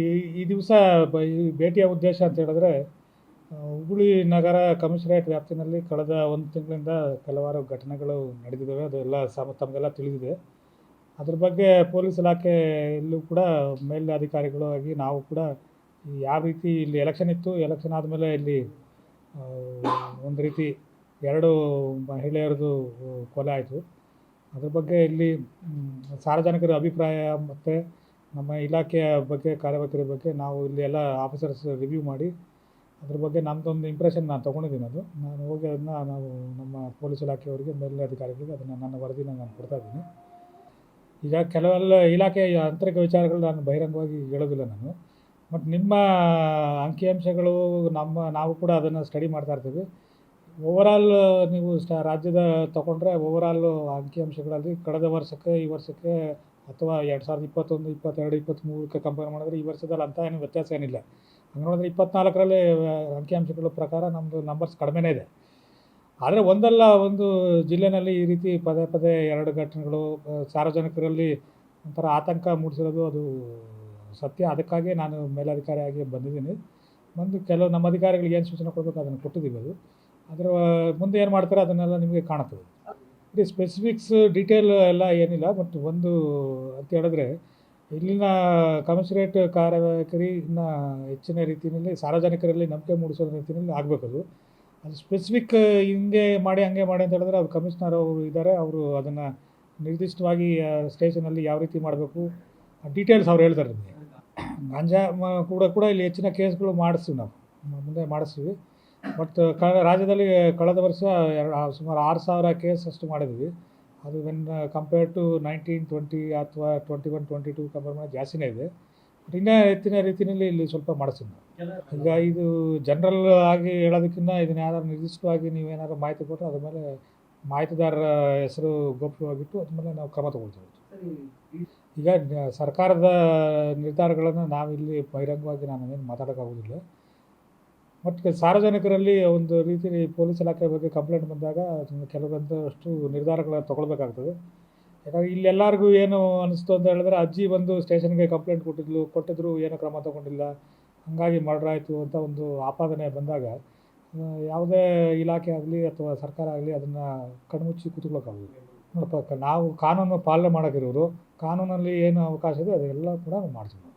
ಈ ಈ ದಿವಸ ಬ ಈ ಭೇಟಿಯ ಉದ್ದೇಶ ಅಂತ ಹೇಳಿದ್ರೆ ಹುಬ್ಬಳ್ಳಿ ನಗರ ಕಮಿಷನರೇಟ್ ವ್ಯಾಪ್ತಿನಲ್ಲಿ ಕಳೆದ ಒಂದು ತಿಂಗಳಿಂದ ಕೆಲವಾರು ಘಟನೆಗಳು ನಡೆದಿದ್ದಾವೆ. ಅದೆಲ್ಲ ಸಮ ತಮಗೆಲ್ಲ ತಿಳಿದಿದೆ. ಅದ್ರ ಬಗ್ಗೆ ಪೊಲೀಸ್ ಇಲಾಖೆಯಲ್ಲೂ ಕೂಡ ಮೇಲಧಿಕಾರಿಗಳು ಆಗಿ ನಾವು ಕೂಡ ಯಾವ ರೀತಿ ಇಲ್ಲಿ ಎಲೆಕ್ಷನ್ ಇತ್ತು ಎಲೆಕ್ಷನ್ ಆದಮೇಲೆ ಇಲ್ಲಿ ಒಂದು ರೀತಿ ಎರಡು ಮಹಿಳೆಯರದು ಕೊಲೆ ಆಯಿತು. ಅದ್ರ ಬಗ್ಗೆ ಇಲ್ಲಿ ಸಾರ್ವಜನಿಕರ ಅಭಿಪ್ರಾಯ ಮತ್ತು ನಮ್ಮ ಇಲಾಖೆಯ ಬಗ್ಗೆ ಕಾರ್ಯವೈಖರಿ ಬಗ್ಗೆ ನಾವು ಇಲ್ಲಿ ಎಲ್ಲ ಆಫೀಸರ್ಸ್ ರಿವ್ಯೂ ಮಾಡಿ, ಅದ್ರ ಬಗ್ಗೆ ನಮ್ಮದೊಂದು ಇಂಪ್ರೆಷನ್ ನಾನು ತೊಗೊಂಡಿದ್ದೀನಿ ಅದು. ನಾನು ಹೋಗಿ ಅದನ್ನ ನಾವು ನಮ್ಮ ಪೊಲೀಸ್ ಇಲಾಖೆಯವರಿಗೆ ಮೇಲಧಿಕಾರಿಗಳಿಗೆ ಅದನ್ನು ನನ್ನ ವರದಿನ ನಾನು ಕೊಡ್ತಾ ಇದ್ದೀನಿ. ಈಗ ಕೆಲವೆಲ್ಲ ಇಲಾಖೆಯ ಆಂತರಿಕ ವಿಚಾರಗಳು ನಾನು ಬಹಿರಂಗವಾಗಿ ಹೇಳೋದಿಲ್ಲ ನಾನು. ಬಟ್ ನಿಮ್ಮ ಅಂಕಿಅಂಶಗಳು ನಮ್ಮ, ನಾವು ಕೂಡ ಅದನ್ನು ಸ್ಟಡಿ ಮಾಡ್ತಾ ಇರ್ತೀವಿ. ಓವರಾಲ್ ನೀವು ಸ್ಟ ರಾಜ್ಯದ ತಗೊಂಡ್ರೆ ಓವರಾಲ್ ಅಂಕಿಅಂಶಗಳಲ್ಲಿ ಕಳೆದ ವರ್ಷಕ್ಕೆ, ಈ ವರ್ಷಕ್ಕೆ ಅಥವಾ ಎರಡು ಸಾವಿರದ ಇಪ್ಪತ್ತೊಂದು, ಇಪ್ಪತ್ತೆರಡು, ಇಪ್ಪತ್ತ್ಮೂರಕ್ಕೆ ಕಂಪೇರ್ ಮಾಡಿದ್ರೆ ಈ ವರ್ಷದಲ್ಲಿ ಅಂತ ಏನು ವ್ಯತ್ಯಾಸ ಏನಿಲ್ಲ. ಹಂಗೆ ನೋಡಿದ್ರೆ ಇಪ್ಪತ್ನಾಲ್ಕರಲ್ಲಿ ಅಂಕಿಅಂಶಗಳ ಪ್ರಕಾರ ನಮ್ಮದು ನಂಬರ್ಸ್ ಕಡಿಮೆನೇ ಇದೆ. ಆದರೆ ಒಂದಲ್ಲ ಒಂದು ಜಿಲ್ಲೆನಲ್ಲಿ ಈ ರೀತಿ ಪದೇ ಪದೇ ಎರಡು ಘಟನೆಗಳು ಸಾರ್ವಜನಿಕರಲ್ಲಿ ಒಂಥರ ಆತಂಕ ಮೂಡಿಸಿರೋದು ಅದು ಸತ್ಯ. ಅದಕ್ಕಾಗಿ ನಾನು ಮೇಲಧಿಕಾರಿಯಾಗಿ ಬಂದಿದ್ದೀನಿ. ಬಂದು ಕೆಲವು ನಮ್ಮ ಅಧಿಕಾರಿಗಳಿಗೆ ಏನು ಸೂಚನೆ ಕೊಡಬೇಕು ಅದನ್ನು ಕೊಟ್ಟಿದ್ದೀವಿ ಅದು. ಅದರ ಮುಂದೆ ಏನು ಮಾಡ್ತಾರೆ ಅದನ್ನೆಲ್ಲ ನಿಮಗೆ ಕಾಣುತ್ತದೆ. ಇದು ಸ್ಪೆಸಿಫಿಕ್ಸ್ ಡೀಟೇಲ್ ಎಲ್ಲ ಏನಿಲ್ಲ ಬಟ್ ಒಂದು ಅಂತ ಹೇಳಿದ್ರೆ, ಇಲ್ಲಿನ ಕಮಿಷನರೇಟ್ ಕಾರ್ಯಕರಿ ಇನ್ನು ಹೆಚ್ಚಿನ ರೀತಿಯಲ್ಲಿ, ಸಾರ್ವಜನಿಕರಲ್ಲಿ ನಂಬಿಕೆ ಮೂಡಿಸೋ ರೀತಿಯಲ್ಲಿ ಆಗಬೇಕು ಅದು. ಅದು ಸ್ಪೆಸಿಫಿಕ್ ಹಿಂಗೆ ಮಾಡಿ, ಹಂಗೆ ಮಾಡಿ ಅಂತ ಹೇಳಿದ್ರೆ, ಅವ್ರು ಕಮಿಷನರ್ ಅವರು ಇದ್ದಾರೆ ಅವರು ಅದನ್ನು ನಿರ್ದಿಷ್ಟವಾಗಿ ಸ್ಟೇಷನಲ್ಲಿ ಯಾವ ರೀತಿ ಮಾಡಬೇಕು ಡೀಟೇಲ್ಸ್ ಅವ್ರು ಹೇಳ್ತಾರೆ ನಿಮಗೆ. ಗಾಂಜಾ ಕೂಡ ಕೂಡ ಇಲ್ಲಿ ಹೆಚ್ಚಿನ ಕೇಸ್ಗಳು ಮಾಡಿಸ್ತೀವಿ ನಾವು. ಮುಂದೆ ಮಾಡಿಸ್ತೀವಿ. ಬಟ್ ಕಳೆದ, ರಾಜ್ಯದಲ್ಲಿ ಕಳೆದ ವರ್ಷ ಸುಮಾರು ಆರು ಸಾವಿರ ಕೇಸ್ ಅಷ್ಟು ಮಾಡಿದ್ವಿ. ಅದು when compare to nineteen twenty ಅಥವಾ twenty one twenty two compare ಮಾಡಿ ಜಾಸ್ತಿನೇ ಇದೆ. ಬಟ್ ಇನ್ನೂ ಹೆಚ್ಚಿನ ರೀತಿಯಲ್ಲಿ ಇಲ್ಲಿ ಸ್ವಲ್ಪ ಮಾಡಿಸ್ತೀವಿ ನಾವು ಈಗ ಇದು ಜನರಲ್ ಆಗಿ ಹೇಳೋದಕ್ಕಿಂತ ಇದನ್ನ ಯಾರು ನಿರ್ದಿಷ್ಟವಾಗಿ ನೀವೇನಾದ್ರು ಮಾಹಿತಿ ಕೊಟ್ಟರೆ ಅದ್ರ ಮೇಲೆ ಮಾಹಿತಿದಾರರ ಹೆಸರು ಗೌಪ್ಯವಾಗಿಟ್ಟು ಅದ್ರ ಮೇಲೆ ನಾವು ಕ್ರಮ ತಗೊಳ್ತೀವಿ. ಈಗ ಸರ್ಕಾರದ ನಿರ್ಧಾರಗಳನ್ನು ನಾವಿಲ್ಲಿ ಬಹಿರಂಗವಾಗಿ ನಾನು ಏನು ಮಾತಾಡೋಕ್ಕಾಗೋದಿಲ್ಲ. ಮತ್ತು ಸಾರ್ವಜನಿಕರಲ್ಲಿ ಒಂದು ರೀತಿ ಪೊಲೀಸ್ ಇಲಾಖೆ ಬಗ್ಗೆ ಕಂಪ್ಲೇಂಟ್ ಬಂದಾಗ ಕೆಲವೊಂದಷ್ಟು ನಿರ್ಧಾರಗಳನ್ನು ತೊಗೊಳ್ಬೇಕಾಗ್ತದೆ. ಯಾಕಂದರೆ ಇಲ್ಲೆಲ್ಲರಿಗೂ ಏನು ಅನಿಸ್ತು ಅಂತ ಹೇಳಿದ್ರೆ ಅಜ್ಜಿ ಬಂದು ಸ್ಟೇಷನ್ಗೆ ಕಂಪ್ಲೇಂಟ್ ಕೊಟ್ಟಿದ್ಲು, ಕೊಟ್ಟಿದ್ರು, ಏನೂ ಕ್ರಮ ತಗೊಂಡಿಲ್ಲ, ಹಾಗಾಗಿ ಮರ್ಡರ್ ಆಯಿತು ಅಂತ ಒಂದು ಆಪಾದನೆ ಬಂದಾಗ ಯಾವುದೇ ಇಲಾಖೆ ಆಗಲಿ ಅಥವಾ ಸರ್ಕಾರ ಆಗಲಿ ಅದನ್ನು ಕಣ್ಮುಚ್ಚಿ ಕೂತ್ಕೊಳ್ಳೋಕ್ಕಾಗಲಿ ನೋಡಪ್ಪ, ನಾವು ಕಾನೂನು ಪಾಲನೆ ಮಾಡೋಕ್ಕಿರೋರು ಕಾನೂನಲ್ಲಿ ಏನು ಅವಕಾಶ ಇದೆ ಅದೆಲ್ಲ ಕೂಡ ಮಾಡ್ತೀವಿ.